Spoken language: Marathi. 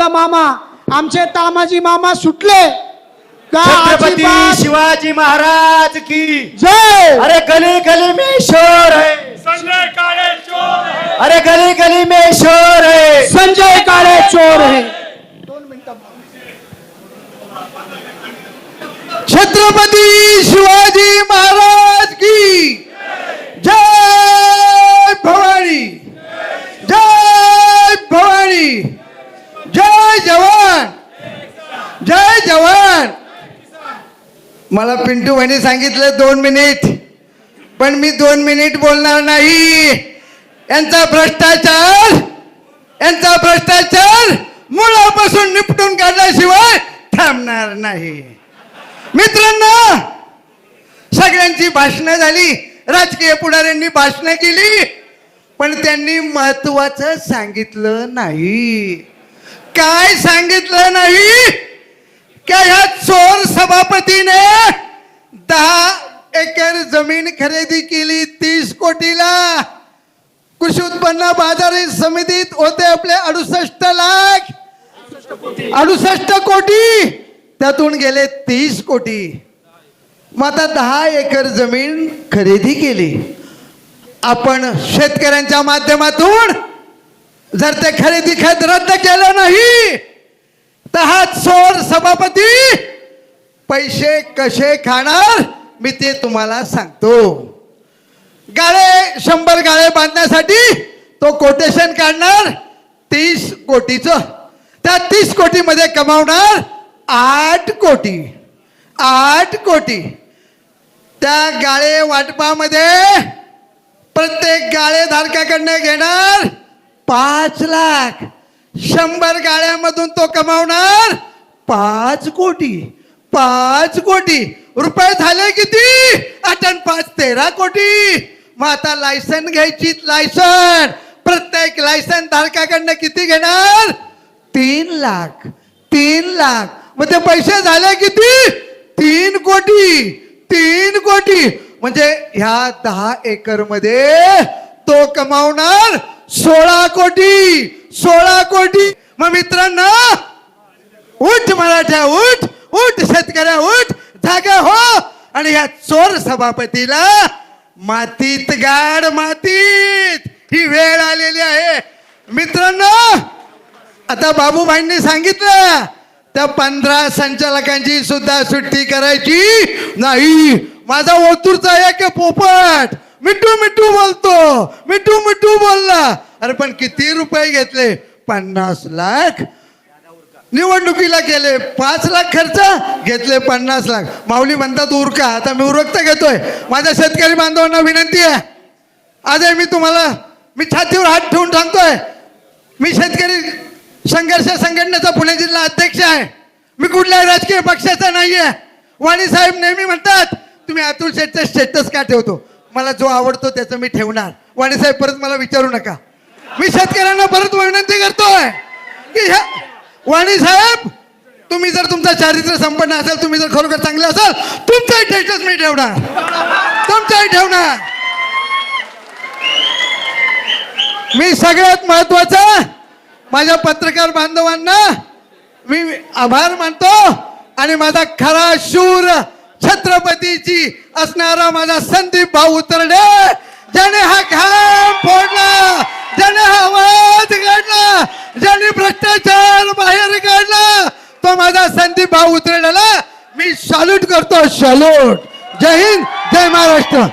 आपला मामा आमचे तामाजी मामा सुटले. का छत्रपती शिवाजी महाराज की? जय! अरे गली गली में शोर है। संजय काळे चोर है। अरे गली गली में शोर है। संजय काळे चोर है। छत्रपती शिवाजी महाराज की जय भवानी जय भवानी जय जवान जय जवान मला पिंटू म्हणे सांगितलं दोन मिनिट. पण मी दोन मिनिट बोलणार नाही. यांचा भ्रष्टाचार यांचा भ्रष्टाचार मुळापासून निपटून काढल्याशिवाय थांबणार नाही. मित्रांनो सगळ्यांची भाषणं झाली. राजकीय पुढाऱ्यांनी भाषणं केली. पण त्यांनी महत्वाचं सांगितलं नाही. काय सांगितलं नाही? का ह्या चोर सभापतीने दहा एकर जमीन खरेदी केली तीस कोटीला. कृषी उत्पन्न बाजार समितीत होते आपले अडुसष्ट लाख. अडुसष्ट कोटी. त्यातून गेले तीस कोटी. मग आता दहा एकर जमीन खरेदी केली. आपण शेतकऱ्यांच्या माध्यमातून जर ते खरेदी खत रद्द केलं नाही तर हा चोर सभापती पैसे कसे खाणार मी ते तुम्हाला सांगतो. गाळे शंभर गाळे बांधण्यासाठी तो कोटेशन काढणार तीस कोटीचं. त्या तीस कोटी मध्ये कमावणार आठ कोटी. आठ कोटी. त्या गाळे वाटपामध्ये प्रत्येक गाळे धारकाकडनं घेणार पाच लाख. शंभर गाळ्यामधून तो कमावणार पाच कोटी. पाच कोटी. रुपये झाले किती? अटन पाच तेरा कोटी. मग आता लायसन घ्यायची लायसन प्रत्येक लायसन धारकाकडनं किती घेणार? तीन लाख. तीन लाख. मग ते पैसे झाले किती? तीन कोटी. तीन कोटी. म्हणजे ह्या दहा एकरमध्ये तो कमावणार सोळा कोटी. सोळा कोटी. मग मित्रांनो उठ मराठ्या उठ. उठ शेतकऱ्या उठ जागा हो. आणि या चोर सभापतीला मातीत गाड मातीत ही वेळ आलेली आहे. मित्रांनो आता बाबूभाईंनी सांगितलं त्या पंधरा संचालकांची सुद्धा सुट्टी करायची नाही. माझा ओतूरचा एक पोपट मिठू मिठू बोलतो मिठू मिठू बोलला. अरे पण किती रुपये घेतले? पन्नास लाख. निवडणुकीला गेले पाच लाख खर्च घेतले पन्नास लाख. माऊली म्हणतात उरका आता मी उरकत घेतोय. माझ्या शेतकरी बांधवांना विनंती आहे. आज मी तुम्हाला मी छातीवर हात ठेवून सांगतोय. मी शेतकरी संघर्ष संघटनेचा पुणे जिल्हा अध्यक्ष आहे. मी कुठल्याही राजकीय पक्षाचा नाहीये. वाणी साहेब नेहमी म्हणतात तुम्ही अतुल शेठचा स्टेटस का ठेवतो? मला जो आवडतो त्याचं मी ठेवणार. वाणी साहेब परत मला विचारू नका. मी शेतकऱ्यांना परत विनंती करतोय की ह्या वाणी साहेब तुम्ही जर तुमचा चारित्र्य संपन्न असेल तुम्ही जर खरोखर चांगले असाल तुमचाही टेस्टच मी ठेवणार. तुमचाही ठेवणार. मी सगळ्यात महत्वाचं माझ्या पत्रकार बांधवांना मी आभार मानतो आणि माझा खरा शूर छत्रपतीची असणारा माझा संदीप भाऊ उतरडे ज्याने हा घाम फोडला ज्याने हा आवाज काढला ज्याने भ्रष्टाचार बाहेर काढला तो माझा संदीप भाऊ उतरडेला मी सॅल्यूट करतो सॅल्यूट जय हिंद जय महाराष्ट्र.